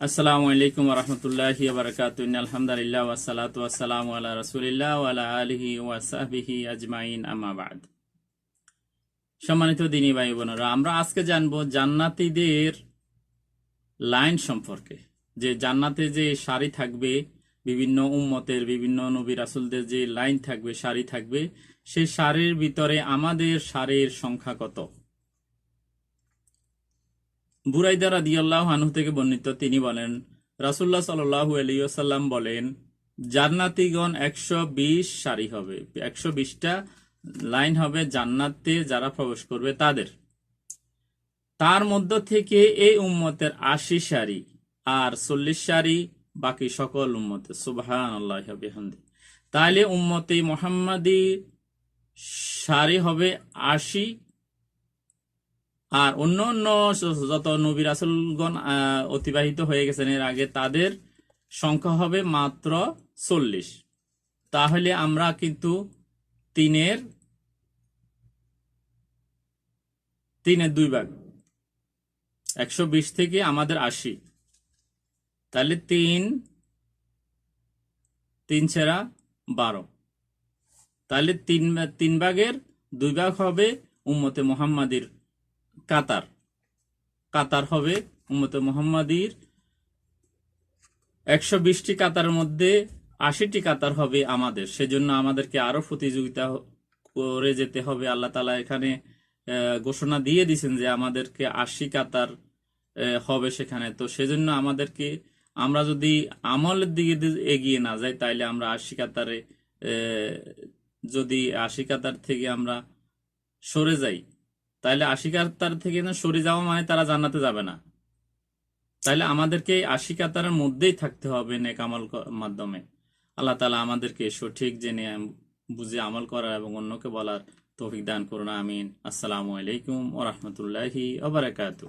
আসসালামু আলাইকুম রহমতুল্লাহি বারকাতুন আলহামদুলিল্লাহ ওয়াসালাত ওয়াসালাম আলা রসুলিল্লাহ ওয়ালা আলিহি ওয়াসাহবিহি আজমাইন আমাবাদ সম্মানিত দিনী ভাই বোনেরা, আমরা আজকে জানব জান্নাতীদের লাইন সম্পর্কে, যে জান্নাতে যে সারি থাকবে, বিভিন্ন উম্মতের, বিভিন্ন নবী রাসুলদের যে লাইন থাকবে, সারি থাকবে সেই সারির ভিতরে আমাদের সারির সংখ্যা কত? বুরাইদা রাদিয়াল্লাহ আনহু থেকে বর্ণিত তিনি বলেন রাসুল্লাহ সাল্লাহু আলিয়াল্লাম বলেন, জান্নাতিগণ একশো বিশ সারি হবে, একশো বিশটা লাইন হবে জান্নাতে যারা প্রবেশ করবে তাদের। তার মধ্য থেকে এই উম্মতের আশি সারি আর চল্লিশ সারি বাকি সকল উম্মতের সুবাহান আল্লাহ বিহামদি তাহলে উম্মতে মোহাম্মদী সারি হবে আশি আর অন্য অন্য যত নবী রাসুলগণ অতিবাহিত হয়ে গেছেন এর আগে, তাদের সংখ্যা হবে মাত্র চল্লিশ। তাহলে আমরা কিন্তু তিনের তিনের দুই ভাগ, একশো বিশ থেকে আমাদের আশি। তাহলে তিন তিন ছেড়া বারো। তাহলে তিন তিন ভাগের দুই ভাগ হবে উম্মতে মোহাম্মদের কাতার। কাতার হবে উম্মতে মোহাম্মদীর। একশো বিশটি কাতারের মধ্যে আশিটি কাতার হবে আমাদের। সেজন্য আমাদেরকে আরও প্রতিযোগিতা করে যেতে হবে। আল্লাহ তালা এখানে ঘোষণা দিয়ে দিয়েছেন যে আমাদেরকে আশি কাতার হবে সেখানে। তো সেজন্য আমাদেরকে, আমরা যদি আমলের দিকে এগিয়ে না যাই, তাইলে আমরা আশি কাতারে যদি আশি কাতার থেকে আমরা সরে যাই তাহলে আশিকাতার থেকে সরে যাওয়া মানে তারা জান্নাতে যাবে না। তাহলে আমাদেরকে আশিকাতার আশি মধ্যেই থাকতে হবে নেক আমল মাধ্যমে। আল্লাহ তালা আমাদেরকে সঠিক জেনে বুঝে আমল করার এবং অন্যকে বলার তৌফিক দান করুন, আমিন। আসসালামু আলাইকুম ওরহমতুল্লাহি ওবরাকাতু